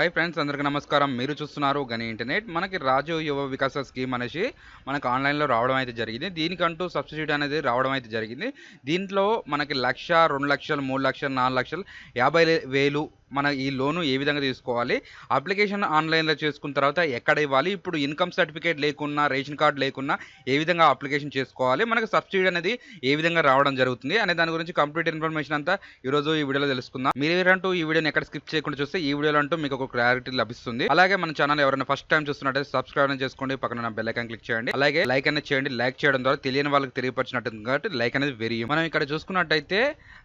Hi friends అందరికీ నమస్కారం. మీరు చూస్తున్నారు గని ఇంటర్నెట్. మనకి రాజు యువ వికాస స్కీమ్ అనేసి మనకు ఆన్లైన్లో రావడం అయితే జరిగింది. దీనికంటూ సబ్సిడీ అనేది రావడం అయితే జరిగింది. దీంట్లో మనకి లక్ష రెండు లక్షలు మూడు లక్షలు నాలుగు లక్షలు యాభై వేలు మన ఈ లోను ఏ విధంగా తీసుకోవాలి అప్లికేషన్ ఆన్లైన్లో చేసుకున్న తర్వాత ఎక్కడ ఇవ్వాలి ఇప్పుడు ఇన్కమ్ సర్టిఫికేట్ లేకున్నా రేషన్ కార్డు లేకున్నా ఏ విధంగా అప్లికేషన్ చేసుకోవాలి మనకు సబ్సిడీ అనేది ఏ విధంగా రావడం జరుగుతుంది అనే దాని గురించి కంప్లీట్ ఇన్ఫర్మేషన్ అంతా ఈరోజు ఈ వీడియోలో తెలుసుకుందాం. మీరంటూ ఈ వీడియోని ఎక్కడ స్కిప్ చేయకుండా చూస్తే ఈ వీడియోలో అంటూ మీకు ఒక క్లారిటీ లభిస్తుంది. అలాగే మన ఛానల్ ఎవరైనా ఫస్ట్ టైం చూస్తున్నట్టే సబ్స్క్రైబ్ చేసుకోండి పక్కన బెల్ ఐకాన్ క్లిక్ చేయండి. అలాగే లైక్ అనేది చేయండి లైక్ చేయడం ద్వారా తెలియని వాళ్ళకి తెలియపరిచినట్టు కాబట్టి లైక్ అనేది వెరీ మనం ఇక్కడ చూసుకున్నట్టయితే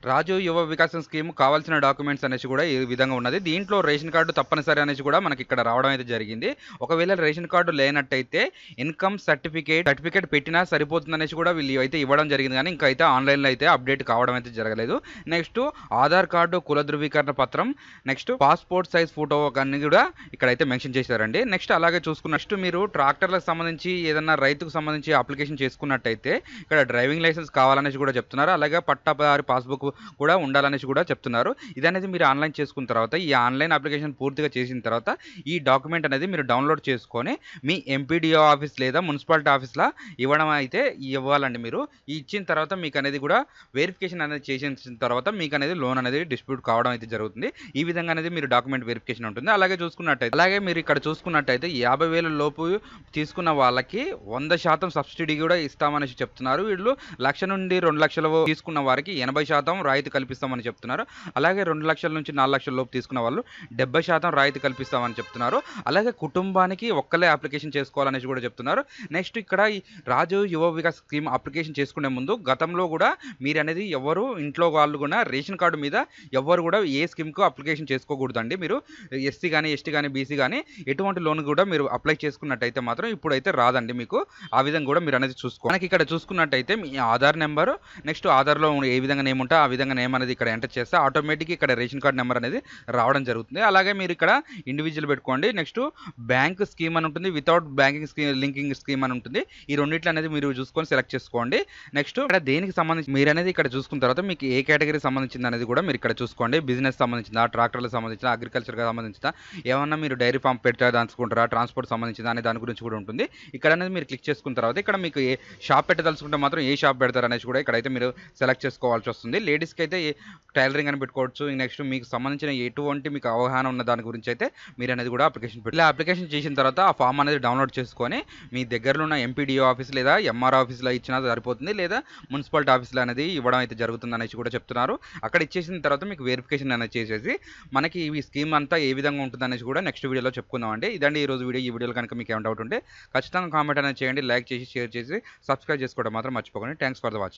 రాజు యువ వికాసం స్కీమ్ కావాల్సిన డాక్యుమెంట్స్ అనేసి కూడా ఈ విధంగా ఉన్నది. దీంట్లో రేషన్ కార్డు తప్పనిసరి అనేసి కూడా మనకి ఇక్కడ రావడం అయితే జరిగింది. ఒకవేళ రేషన్ కార్డు లేనట్టయితే ఇన్కమ్ సర్టిఫికేట్ సర్టిఫికేట్ పెట్టినా సరిపోతుంది అనేసి కూడా వీళ్ళు అయితే ఇవ్వడం జరిగింది. కానీ ఇంకా అయితే ఆన్లైన్లో అయితే అప్డేట్ కావడం అయితే జరగలేదు. నెక్స్ట్ ఆధార్ కార్డు కుల ధృవీకరణ పత్రం నెక్స్ట్ పాస్పోర్ట్ సైజ్ ఫోటో అన్ని కూడా ఇక్కడైతే మెన్షన్ చేశారండి. నెక్స్ట్ అలాగే చూసుకున్న నెక్స్ట్ మీరు ట్రాక్టర్లకు సంబంధించి ఏదన్నా రైతుకు సంబంధించి అప్లికేషన్ చేసుకున్నట్టయితే ఇక్కడ డ్రైవింగ్ లైసెన్స్ కావాలనేసి కూడా చెప్తున్నారు. అలాగే పట్టాదారి పాస్బుక్ కూడా ఉండాలనేసి కూడా చెప్తున్నారు. ఇదనేది మీరు ఆన్లైన్ చేసుకున్న తర్వాత ఈ ఆన్లైన్ అప్లికేషన్ పూర్తిగా చేసిన తర్వాత ఈ డాక్యుమెంట్ అనేది మీరు డౌన్లోడ్ చేసుకొని మీ ఎంపీడీఓ ఆఫీస్ లేదా మున్సిపాలిటీ ఆఫీస్లో ఇవ్వడం అయితే ఇవ్వాలండి మీరు. ఇచ్చిన తర్వాత మీకు అనేది కూడా వెరిఫికేషన్ అనేది చేసిన తర్వాత మీకు అనేది లోన్ అనేది డిస్ప్యూట్ కావడం అయితే జరుగుతుంది. ఈ విధంగా అనేది మీరు డాక్యుమెంట్ వెరిఫికేషన్ ఉంటుంది. అలాగే చూసుకున్నట్టయితే అలాగే మీరు ఇక్కడ చూసుకున్నట్టయితే యాభై వేల లోపు తీసుకున్న వాళ్ళకి వంద శాతం సబ్సిడీ కూడా ఇస్తామనేసి చెప్తున్నారు. వీళ్ళు లక్ష నుండి రెండు లక్షలు తీసుకున్న వారికి ఎనభై శాతం రాయితీ కల్పిస్తామని చెప్తున్నారు. అలాగే రెండు లక్షల నుంచి నాలుగు లక్షల లోపు తీసుకున్న వాళ్ళు డెబ్బై శాతం రాయితీ కల్పిస్తామని చెప్తున్నారు. అలాగే కుటుంబానికి ఒక్కలే అప్లికేషన్ చేసుకోవాలనేసి కూడా చెప్తున్నారు. నెక్స్ట్ ఇక్కడ ఈ రాజు యువ వికాస్ స్కీమ్ అప్లికేషన్ చేసుకునే ముందు గతంలో కూడా మీరు అనేది ఎవరు ఇంట్లో వాళ్ళు కూడా రేషన్ కార్డు మీద ఎవరు కూడా ఏ స్కీమ్కు అప్లికేషన్ చేసుకోకూడదండి. మీరు ఎస్సీ కానీ ఎస్టీ కానీ బీసీ కానీ ఎటువంటి లోన్ కూడా మీరు అప్లై చేసుకున్నట్టయితే మాత్రం ఇప్పుడైతే రాదండి మీకు. ఆ విధంగా కూడా మీరు అనేది చూసుకో మనకి ఇక్కడ చూసుకున్నట్టయితే మీ ఆధార్ నెంబర్ నెక్స్ట్ ఆధార్లో ఏ విధంగా నేమ్ ఉంటే ఆ విధంగా నేమ్ అనేది ఇక్కడ ఎంటర్ చేస్తే ఆటోమేటిక్ ఇక్కడ రేషన్ కార్డ్ నెంబర్ అనేది రావడం జరుగుతుంది. అలాగే మీరు ఇక్కడ ఇండివిజువల్ పెట్టుకోండి. నెక్స్ట్ బ్యాంక్ స్కీమ్ అని ఉంటుంది. Without banking scheme linking scheme అని ఉంటుంది. ఈ రెండిట్లో అనేది మీరు చూసుకొని సెలెక్ట్ చేసుకోండి. నెక్స్ట్ ఇక్కడ దేనికి సంబంధించి మీరు అనేది ఇక్కడ చూసుకున్న తర్వాత మీకు ఏ కేటగిరీ సంబంధించింది అనేది కూడా మీరు ఇక్కడ చూసుకోండి. బిజినెస్ సంబంధించిందా ట్రాక్టర్లకు సంబంధించిన అగ్రికల్చర్కి సంబంధించిన ఏమన్నా మీరు డైరీ ఫామ్ పెట్టదలుచుకుంటారా ట్రాన్స్పోర్ట్ సంబంధించిందా అనే దాని గురించి కూడా ఉంటుంది. ఇక్కడ అనేది మీరు క్లిక్ చేసుకున్న తర్వాత ఇక్కడ మీకు ఏ షాప్ పెట్టదలుచుకుంటే మాత్రం ఏ షాప్ పెడతారు అనేసి కూడా ఇక్కడైతే మీరు సెలెక్ట్ చేసుకోవాల్సి వస్తుంది. లేడీస్కి అయితే టైలరింగ్ అని పెట్టుకోవచ్చు. నెక్స్ట్ మీకు సంబంధించిన ఎటువంటి మీకు అవగాహన ఉన్న దాని గురించి అయితే మీరు అనేది కూడా అప్లికేషన్ పెట్టి ఇలా అప్లికేషన్ చేసిన తర్వాత ఆ ఫామ్ అనేది డౌన్లోడ్ చేసుకొని మీ దగ్గరలో ఉన్న ఎంపీడీఓ ఆఫీస్ లేదా ఎంఆర్ ఆఫీస్లో ఇచ్చినా సరిపోతుంది లేదా మున్సిపాలిటీ ఆఫీస్లో అనేది ఇవ్వడం అయితే జరుగుతుంది అనేసి కూడా చెప్తున్నారు. అక్కడ ఇచ్చేసిన తర్వాత మీకు వెరిఫికేషన్ అనేది చేసేసి మనకి ఈ స్కీమ్ అంతా ఏ విధంగా ఉంటుంది అనేసి కూడా నెక్స్ట్ వీడియోలో చెప్పుకుందాం అండి. ఇదండి ఈ రోజు వీడియో. ఈ వీడియోలో కనుక మీకు ఏమైనా డౌట్ ఉంటే ఖచ్చితంగా కామెంట్ అనేది చేయండి లైక్ చేసి షేర్ చేసి సబ్స్క్రైబ్ చేసుకోవడం మాత్రం మర్చిపోకండి. Thanks for the watching